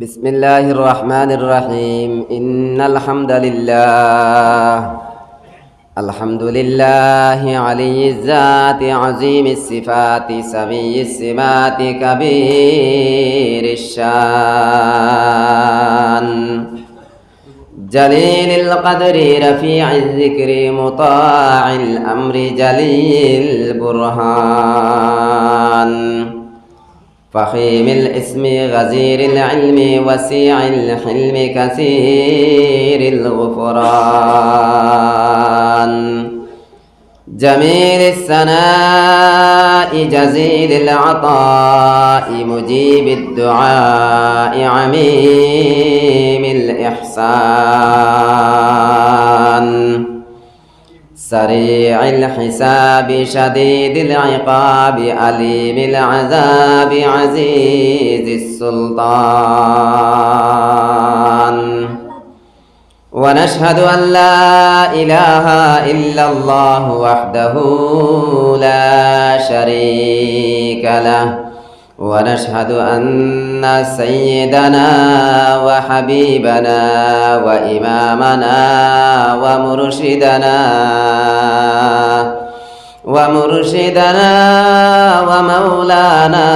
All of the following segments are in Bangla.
بسم الله الرحمن الرحيم. إن الحمد لله. الحمد لله علي الذات عظيم الصفات سمي السمات كبير الشان. جليل القدر رفيع الذكر مطاع الأمر جليل البرهان. فخيم الاسم غزير العلم وسيع الحلم كثير الغفران. جميل الثناء جزيل العطاء مجيب الدعاء عميم الإحسان. سريع الحساب شديد العقاب أليم العذاب عزيز السلطان. ونشهد أن لا إله إلا الله وحده لا شريك له. ونشهد أن سيدنا وحبيبنا وإمامنا ومرشدنا ومرشدنا ومولانا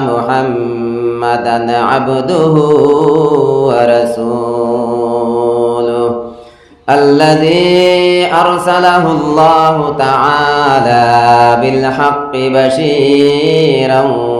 محمدا عبده ورسوله الذي أرسله الله تعالى بالحق بشيرا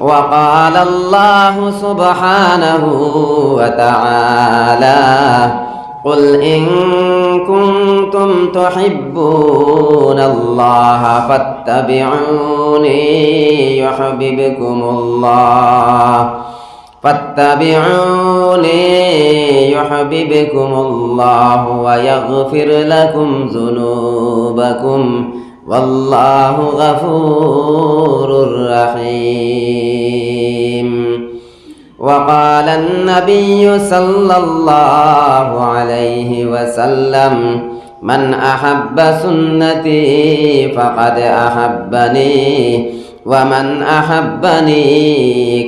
وقال الله سبحانه وتعالى قل إن كنتم تحبون الله فاتبعوني يحببكم الله فاتبعوني يحببكم الله ويغفر لكم ذنوبكم والله غفور رحيم. وقال النبي صلى الله عليه وسلم من أحب سنتي فقد أحبني ومن أحبني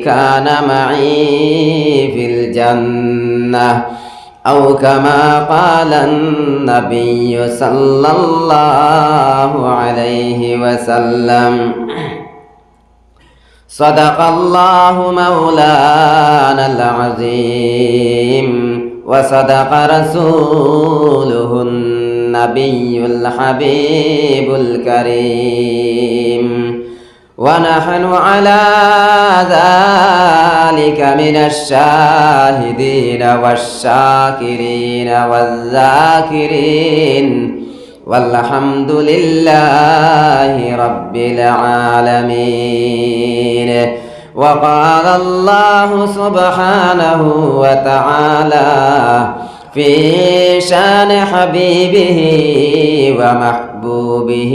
كان معي في الجنة. أو كما قال النبي صلى الله عليه وسلم. صدق الله مولانا العظيم. وصدق رسوله النبي الحبيب الكريم. ونحن على ذلك من الشاهدين والشاكرين والذاكرين والحمد لله رب العالمين. وقال الله سبحانه وتعالى في شان حبيبه ومحبوبه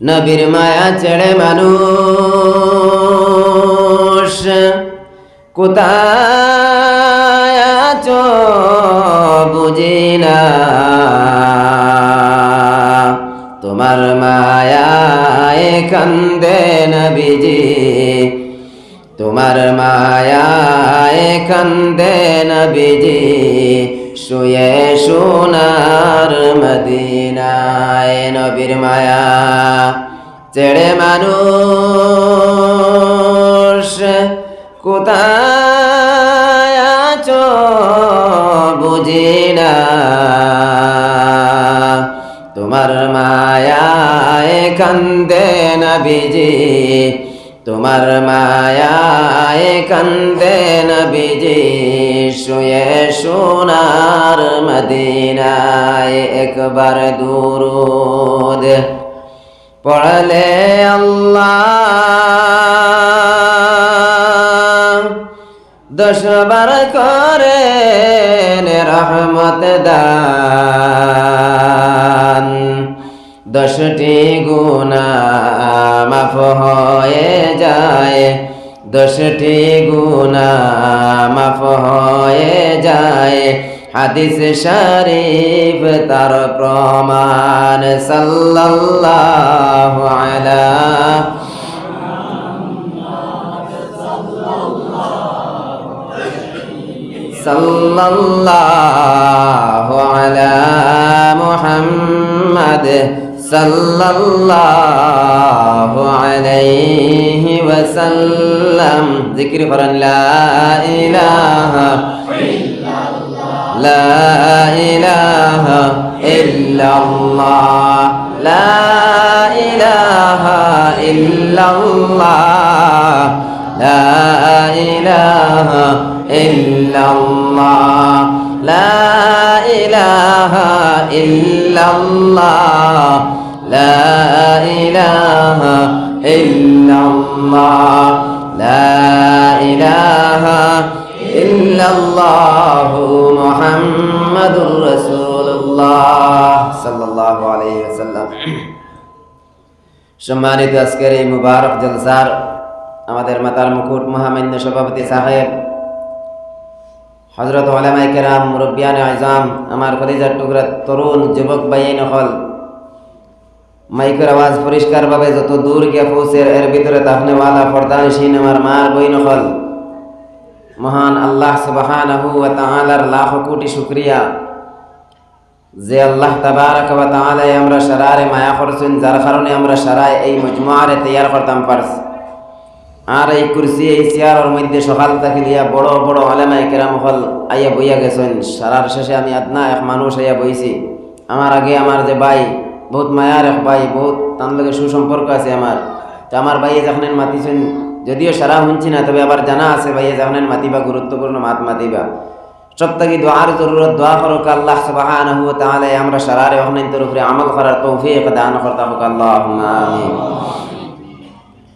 নবীর মায়া ছেড়ে মানুষ কোথায় আছো বুঝি না। তোমার মায়ায় কান্দে নবীজি। তোমার মায়ায় কান্দে নবীজি। শুয়ে সোনার মদিনায় নবীর মায়া ছেড়ে মানুষ কোথায় বুঝি না তোমার মায়ায় কান্দে নবীজি তোমার মায়ায় কান্দে নবীজি, শুয়ে সোনার মদিনায় একবার দুরুদ। পড়লে আল্লাহ দশবার করে রহমত দান। দশটি গুণা মাফ হয়ে যায়। দশটি গুণা মাফ হয়ে যায়। হাদিস শরীফ তার প্রমাণ সাল্লাল্লাহু আলা সাল্লাল্লাহু আলা মুহাম্মাদ صلى الله عليه وسلم. ذكر فرن لا إله لا إله إلا الله. لا إله إلا الله. لا إله إلا الله. لا إله إلا الله. لا إله إلا الله لا إله إلا الله محمد رسول الله صلى الله عليه وسلم সম্মানিত আজকের এই মুবারক জলসার আমাদের মাতার মুকুট মহামান্য সভাপতি সাহেব হজরত ওলামাই কেরাম মুরব্বিয়ান আজম আমার কলিজার টুকরা তরুণ যুবক ভাই নকল মাইকের আওয়াজ পরিষ্কারভাবে যত দূর গিয়া পৌঁছে, এর ভিতরে তাহনেওয়ালা ফরদানসীন আমার মার বই নকল। মহান আল্লাহ সুবহানাহু ওয়া তাআলার লাখ কোটি শুকরিয়া। যে আল্লাহ তাবারাক ওয়া তাআলা আমরা সারারে মায়া করছেন, যার কারণে আমরা সারায় এই মজমুআরে তৈয়ার করতাম পারস আর এই কুরসি, এই চেয়ারের মধ্যে সকাল থেকে লিয়া বড় বড় আলেমা কেরাম হল আইয়া বইয়া গেছেন। সারার শেষে আমি আদনা এক মানুষ আইয়া বইছি। আমার আগে আমার যে ভাই বহুত মায়া এক ভাই, বহুত তার লগে সুসম্পর্ক আছে আমার। তো আমার ভাইয়ে যখন মাতিছেন, যদিও সারা শুনছি না, তবে আবার জানা আছে ভাইয়ে যখন মাতিবা, গুরুত্বপূর্ণ মাত মাতিবা। থেকে দোয়ার জরুরত, দোয়া করো আল্লাহ সবাহ তাহলে আমরা সারারে ওখানে তোর উপরে আমল করার তৌফিক দান করতে হোক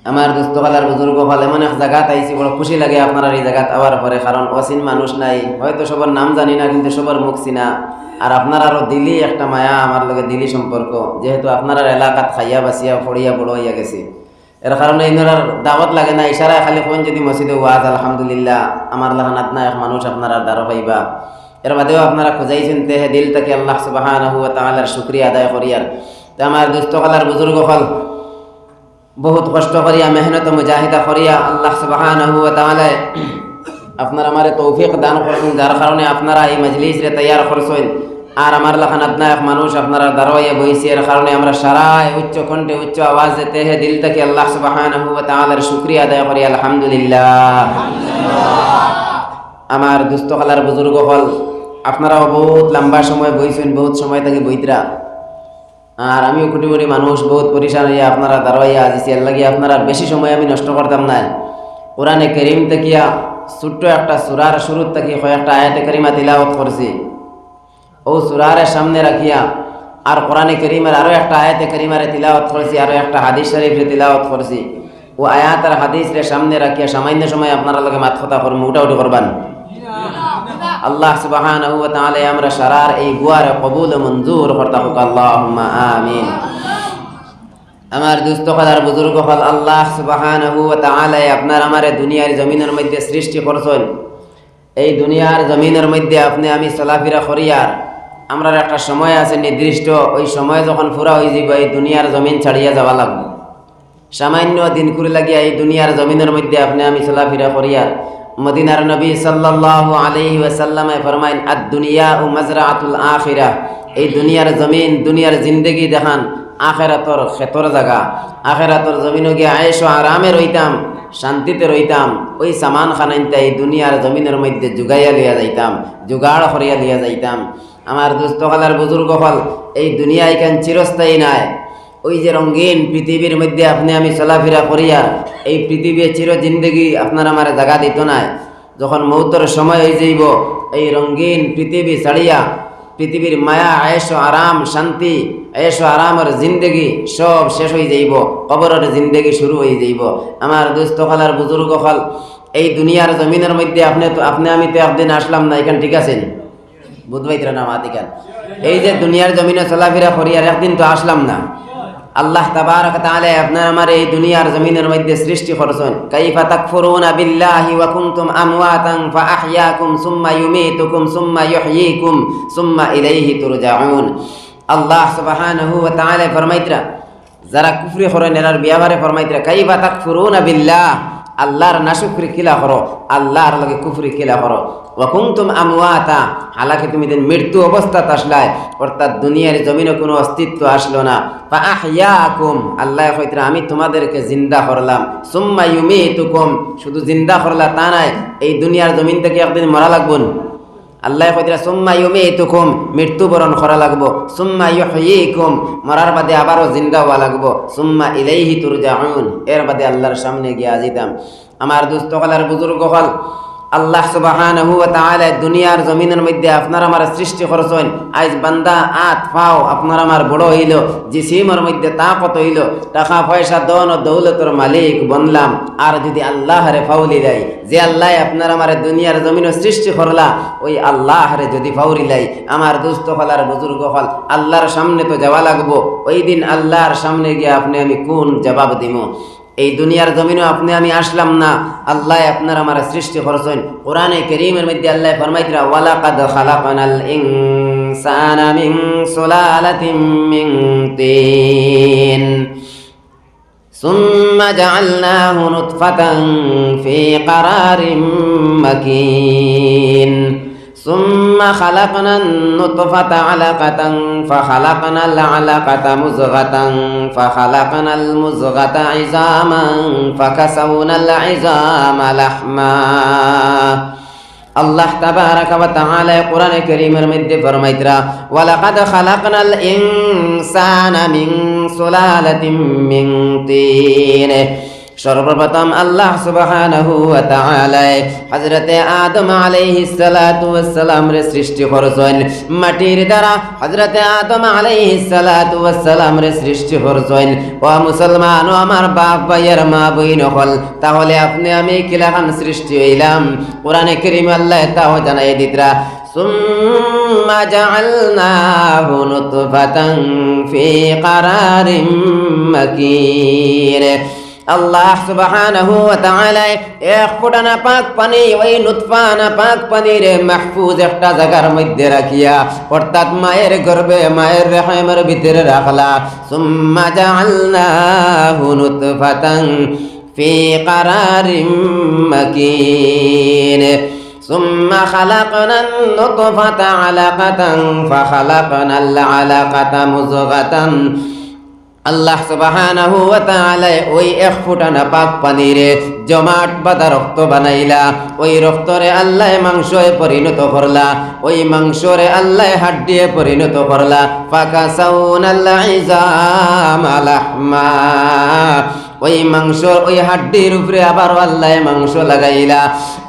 আমার দোস্ত কালার বুজুর্গ হল এমন এক জায়গাত আইছি, বড় খুশি লাগে আপনারা এই জায়গাত আবার পরে, কারণ অসীন মানুষ নাই। হয়তো সবার নাম জানি না, কিন্তু সবার মুখ চিনা। আর আপনার আরও দিলি একটা মায়া, আমার লগে দিলি সম্পর্ক। যেহেতু আপনার এলাকাত খাইয়া বাসিয়া পড়িয়া বড় হইয়া গেছি। এর কারণে ইনার দাওয়াত লাগে না, ইশারায় খালি কোন যদি মসজিদে ওয়াজ, আলহামদুলিল্লাহ, আমার লাহানাত না এক মানুষ আপনারা দ্বারা পাইবা। এর বাদেও আপনারা খুঁজাইছেন তেহে দিল থেকে আল্লাহ সুবাহানাহু ওয়া তাআলার শুকরিয়া আদায় করিয়ার। তে আমার দুস্থ কালার বুজুর্গ হল বহুত কষ্ট করিয়া, মেহনত, মুজাহিদা করিয়া আল্লাহ তাআলা আপনার আমারে তৌফিক দান করছেন যার কারণে আপনারা এই মজলিস রে তৈয়ার করছেন। আর আমার লাখানাত না এক মানুষ আপনারা দাঁড়াইয়া বইছে এর কারণে আমরা সারাই উচ্চ কণ্ঠে উচ্চ আওয়াজ দিতে হে দিল থেকে আল্লাহ তাআলার শুকরিয়া আদায় করি, আলহামদুলিল্লাহ। আমার দুস্থ খালার বুজুর্গ হল, আপনারাও বহুত লম্বা সময় বইছেন, বহুত সময় থেকে বইতরা। আর আমিও কোটি কোটি মানুষ, বহুত পরিশান হইয়া আপনারা দাঁড়াইয়া আজিছি এর লাগে আপনারা বেশি সময় আমি নষ্ট করতাম না। কোরআনে করিম তেকিয়া ছোট্ট একটা সুরার শুরুর থেকে কয়েকটা আয়াতে করিমা তিলাওয়াত করছি। ও সুরারের সামনে রাখিয়া আর কোরআনে করিমের আরও একটা আয়াতে করিমারে তিলাওয়াত করেছি আরও একটা হাদিস শরীফে তিলাওয়াত করেছি। ও আয়াত আর হাদিসরে সামনে রাখিয়া সামান্য সময় আপনারা লগে মাত কথা করব, উঠাউটি করবান। আল্লাহ তাআলা আমরা সারার এই গুয়ার কবুল মঞ্জুর করতা হোক। আল্লাহুম্মা আমিন। আমার দুস্থ হলার বুজুর্গ হল আল্লাহ তাআলা আপনার আমার দুনিয়ার জমিনের মধ্যে সৃষ্টি করছেন। এই দুনিয়ার জমিনের মধ্যে আপনি আমি চলাফেরা করিয়ার আমরা একটা সময় আছে নির্দিষ্ট, ওই সময় যখন পুরা হয়ে যাব এই দুনিয়ার জমিন ছাড়িয়া যাওয়া লাগবে। সামান্য দিন করে লাগিয়া এই দুনিয়ার জমিনের মধ্যে আপনি আমি চলাফেরা করিয়ার মদিনার নবী সাল্লাল্লাহু আলাইহি ওয়াসাল্লামে ফরমাইন আদ দুনিয়া ও মাজরাআতুল আখিরা এই দুনিয়ার জমিন, দুনিয়ার জিন্দেগি দেখান, আখেরাতর খেতর জায়গা, আখেরাতর জমিনে গিয়ে আয়েশ ও আরামে রইতাম, শান্তিতে রইতাম, ওই সামান খানাইনটা এই দুনিয়ার জমিনের মধ্যে জুগাইয়া লিয়া যাইতাম, জুগাড় করিয়া লিয়া যাইতাম। আমার দুস্থ হলার বুজুর্গ হল, এই দুনিয়া এখান চিরস্থায়ী নাই ওই যে রঙ্গিন পৃথিবীর মধ্যে আপনি আমি চলাফেরা করিয়া এই পৃথিবী চির জিন্দগি আপনার আমার জায়গা দিত না যখন মৌতর সময় হয়ে যাইব, এই রঙ্গিন পৃথিবী ছাড়িয়া পৃথিবীর মায়া আয়েস আরাম, শান্তি আয়েস আরামের জিন্দগি সব শেষ হয়ে যাইব, কবরের জিন্দগি শুরু হয়ে যাইব। আমার দুস্থ খালার বুজুর্গ হল এই দুনিয়ার জমিনের মধ্যে আপনি তো আপনি আমি তো একদিন আসলাম না, এখান ঠিক আছেন? বুধবাইতরা নাম মাতিকান এই যে দুনিয়ার জমিনে চলাফেরা করি আর একদিন তো আসলাম না। আল্লাহ তাবারক তাআলা আপনার আমার এই দুনিয়ার জমিনের মধ্যে সৃষ্টি করছেন কাইফা তাকফুরুনা বিল্লাহি ওয়া কুনতুম আমওয়াতান ফাআহইয়াকুম সুম্মা ইউমীতুকুম সুম্মা ইউহয়ীকুম সুম্মা ইলাইহি তুরজাউন আল্লাহ সুবহানাহু ওয়া তাআলা ফরমাইতরা যারা কুফরি করেন এরার বিয়াবারে ফরমাইতরা কাইফা তাকফুরুনা বিল্লাহ আল্লাহর নাশুকরি কিলা হরো আল্লাহর লগে কুফরি কিলা করো। ওয়াকুমতুম আমওয়াতা, হালাকি তুমি দিন মৃত্যু অবস্থা আসলায় অর্থাৎ দুনিয়ার জমিনে কোনো অস্তিত্ব আসলো না। বা ফা আহইয়াকুম, আল্লাহ কইতরা আমি তোমাদেরকে জিন্দা করলাম। সুম্মা ইউমিতুকুম, শুধু জিন্দা করলা তা নাই, এই দুনিয়ার জমিন থেকে একদিন মরা লাগবন। আল্লাহ কদিরা সুম্মা ইউমিতুকুম মৃত্যুবরণ করা লাগবো। সুম্মা ইউহয়ীকুম মরার বাদে আবারও জিন্দা হওয়া লাগবো। সুম্মা ইলাইহি তুরজাউন এর বাদে আল্লাহর সামনে গিয়া আজিতাম আমার দুস্থ বুজুর্গ হল। আল্লাহ তাআলা দুনিয়ার জমিনের মধ্যে আপনার আমার সৃষ্টি করছেন। আজ বান্দা, আত, ফাও, আপনার আমার বড় হইল যে জিসিমের মধ্যে তাকত হইল, টাকা, পয়সা দন ও দৌলতর মালিক বনলাম। আর যদি আল্লাহরে ফাউলি দেয়, যে আল্লাহ আপনার আমার দুনিয়ার জমিন সৃষ্টি করলা, ওই আল্লাহরে যদি ফাউরি লাই আমার দুস্থ হলার বুজুর্গ হল, আল্লাহর সামনে তো যাওয়া লাগবো। ওই দিন আল্লাহর সামনে গিয়ে আপনি আমি কোন জবাব দিব এই দুনিয়ার জমিনও আপনি আমি আসলাম না আল্লাহ আপনার আমার সৃষ্টি করছেন কোরআনে করিমের মধ্যে আল্লাহ ফরমাইতরা ওয়ালাকাদ খালাকানাল ইনসানা মিন সুলালাতিন মিন তিন ثم جعلناه نطفة في قرار مكين ثم خلقنا النطفة علقة فخلقنا العلقة مزغة فخلقنا المزغة عظاما فكسونا العظام لحما আল্লাহ তাবারাকা ওয়া তাআলা কোরআনে কারীমের মধ্যে ফরমাইতরা ওয়ালাকাদ খালাকনাল ইনসানা মিন সুলালাতিন মিন তিন সর্বপ্রথম আল্লাহ সুবহানাহু ওয়া তাআলা হযরতে আদম আলাইহিস সালাতু ওয়াস সালাম রে সৃষ্টি করছেন মাটির দ্বারা হযরতে আদম আলাইহিস সালাতু ওয়াস সালাম রে সৃষ্টি করছেন ও মুসলমান ও আমার বাপ ভাইয়ের মা বইন হল তাহলে আপনি আমি কিলাখান সৃষ্টি হইলাম কোরআনে কারীম আল্লাহ তাও জানাই দিতরা ثم جعلناه نطفة في قرار مكين আল্লাহ সুবহানাহু ওয়া তাআলা এক ফোঁটা না পাক পানি ওই নুতফা না পাক পানির মাহফুজ একটা জায়গার মধ্যে রাখিয়া অর্থাৎ মায়ের গর্ভে মায়ের রেহেমের ভিতরে রাখলা সুম্মা জাআলনাহু নুতফাতান ফি কারারিম মাকিন ثم خلقنا النطفة علقة فخلقنا العلقة مزغة আল্লাহ সুবহানাহু ওয়া তাআলা ওই এক ফোঁটা না পাক পানিরে জমাট বাঁধা রক্ত বানাইলা। ওই রক্তরে আল্লাহ মাংসে পরিণত করলা। ওই মাংসরে আল্লাহ হাড্ডিয়ে পরিণত করলা। ফাকা আইজাম ইজাম লাহমা ওই মাংস, ওই হাড্ডির উপরে আবার আল্লাহ মাংস লাগাইলা।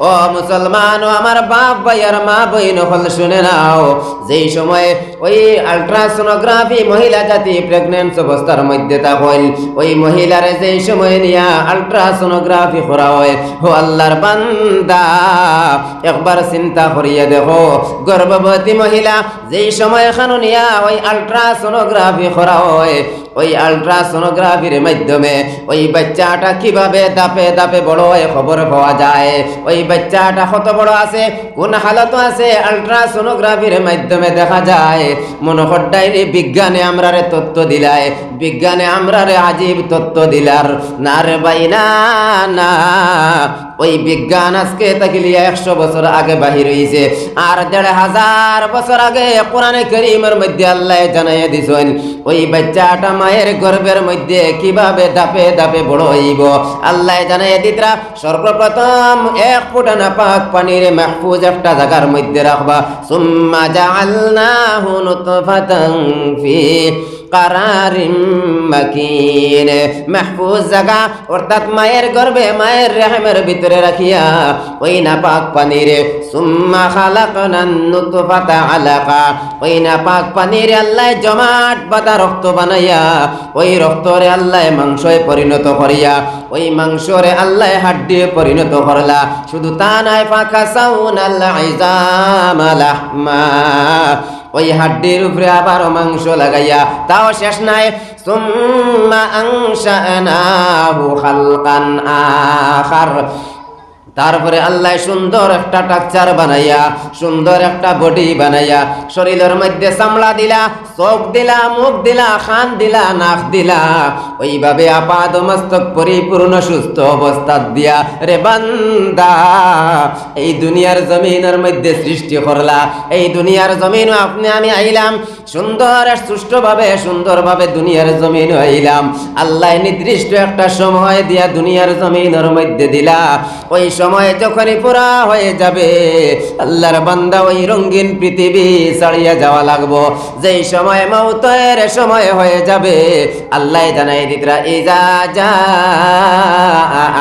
ও মুসলমান, ও আমার বাপ ভাই আর মা বইন হল শুনে নাও। যেই সময় ওই আলট্রাসোনোগ্রাফি মহিলা জাতি প্রেগনেন্স অবস্থার মধ্যে হইল, ওই মহিলারে যেই সময় নিয়া আলট্রাসোনোগ্রাফি করা হয় ও আল্লাহর বান্দা, একবার চিন্তা করিয়া দেখো, গর্ভবতী মহিলা যেই সময় এখানে নিয়া ওই আলট্রাসোনোগ্রাফি করা হয় ওই আলট্রাসোনোগ্রাফির মাধ্যমে ওই বাচ্চাটা কীভাবে দাপে দাপে বড় হয়ে খবর পাওয়া যায়? ওই বাচ্চাটা কত বড় আছে? কোন হালত আছে? আলট্রাসোনোগ্রাফির মাধ্যমে দেখা যায় মনে ডাইরে বিজ্ঞানে আমরা রে তত্ত্ব দিলায় বিজ্ঞানে আমরা রে আজীব তত্ত্ব দিলার। না রে ভাই না। ওই বিজ্ঞান আজকে তাকিলিয়া একশো বছর আগে বাহির হইছে। আর দেড় হাজার বছর আগে কোরআনে করিমের মধ্যে আল্লাহ জানাইয়া দিছেন, ওই বাচ্চাটা মায়ের গর্ভের মধ্যে কীভাবে দাপে দাপে বড় হইব? আল্লাহ জানাইয়া দিতরা সর্বপ্রথম এক ফুটানা পাক পানির মাহফুজ একটা জায়গার মধ্যে রাখবা। সুম্মা জাআলনাহু নুতফাতান ফি কারারিম মাকিন। মাহফুজ জায়গা অর্থাৎ মায়ের গর্ভে মায়ের রেহমের ভিতরে রাখিয়া ওই না পাক পানিরে, সুম্মা খালাকনান নুতফাতা আলাকা। ওই না পাক পানিরে আল্লাহ জমাট বাঁধা রক্ত বানাইয়া, ওই রক্তরে আল্লাহ মাংসে পরিণত করিয়া, ওই মাংসরে আল্লাহ হাড্ডিয়ে পরিণত করলা। শুধু তা নাই পাকা সাউন আল্লাহ ইজাম লাহমা ওই হাড্ডির উপরে আবার মাংস লাগাইয়া তাও শেষ নাই। সুম্মা আংশানাহু খালকান আখার। তারপরে আল্লাহ সুন্দর একটা টাকচার বানাইয়া, সুন্দর একটা বডি বানাইয়া, শরীরের মধ্যে চামড়া দিলা, চোখ দিলা, মুখ দিলা খান দিলা, নাক দিলা, ওইভাবে আপাদ মস্তক পরিপূর্ণ সুস্থ অবস্থা দিয়া, রে বান্দা, এই দুনিয়ার জমিনের মধ্যে সৃষ্টি করলা, এই দুনিয়ার জমিন আপনি, আমি আইলাম, সুন্দর সুষ্ঠুভাবে, সুন্দরভাবে দুনিয়ার জমিন আইলাম, আল্লাহ নির্দিষ্ট একটা সময় দিয়া দুনিয়ার জমিনের মধ্যে দিলা, ওই সময় যখনই পুরা হয়ে যাবে, আল্লাহর বান্দা ওই রঙিন পৃথিবী ছাড়িয়ে যাওয়া লাগবো। যেই সময় মৌতের সময় হয়ে যাবে, আল্লাহ জানাই দিতরা, ইজা যা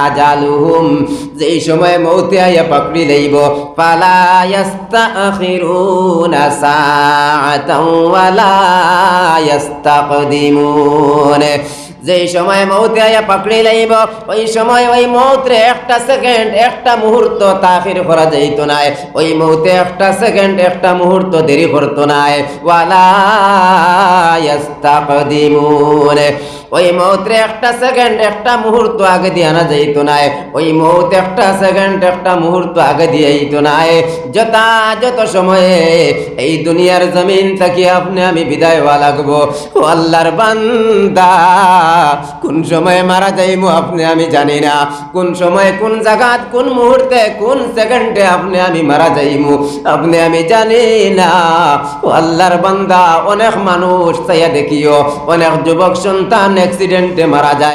আজালুহুম যেই সময় মৌতে আইয়া পাকড়ি লইব পালা ইয়াস্তাখিরুনা সাআতাও ওয়ালা ইয়াস্তাকদিমুন যেই সময় মৌতে আয়া পাকড়ি লাইব, ওই সময় ওই মৌত্রে একটা সেকেন্ড একটা মুহূর্ত তাফির করা যাইত না ওই মৌতে একটা সেকেন্ড একটা মুহূর্ত দেরি করতো না ওয়ালা ইয়াস্তাকদিমুন। ওই মৌতরে একটা সেকেন্ড একটা মুহূর্ত আগে দিয়ে আনা যাইত নাই। ওই মৌত একটা সেকেন্ড একটা মুহূর্ত আগে দিয়ে নাই। যথা যত সময়ে এই দুনিয়ার জমিন থেকে আপনি আমি বিদায় হওয়া লাগবো। ও আল্লাহর বান্দা, কোন সময়ে মারা যাইমু আপনি আমি জানি না। কোন সময়, কোন জায়গাত কোন মুহূর্তে, কোন সেকেন্ডে আপনি আমি মারা যাইমু আপনি আমি জানি না। ও আল্লাহর বান্দা, অনেক মানুষ চাইয়া দেখিও, অনেক যুবক সন্তান অ্যাক্সিডেন্টে মারা যায়।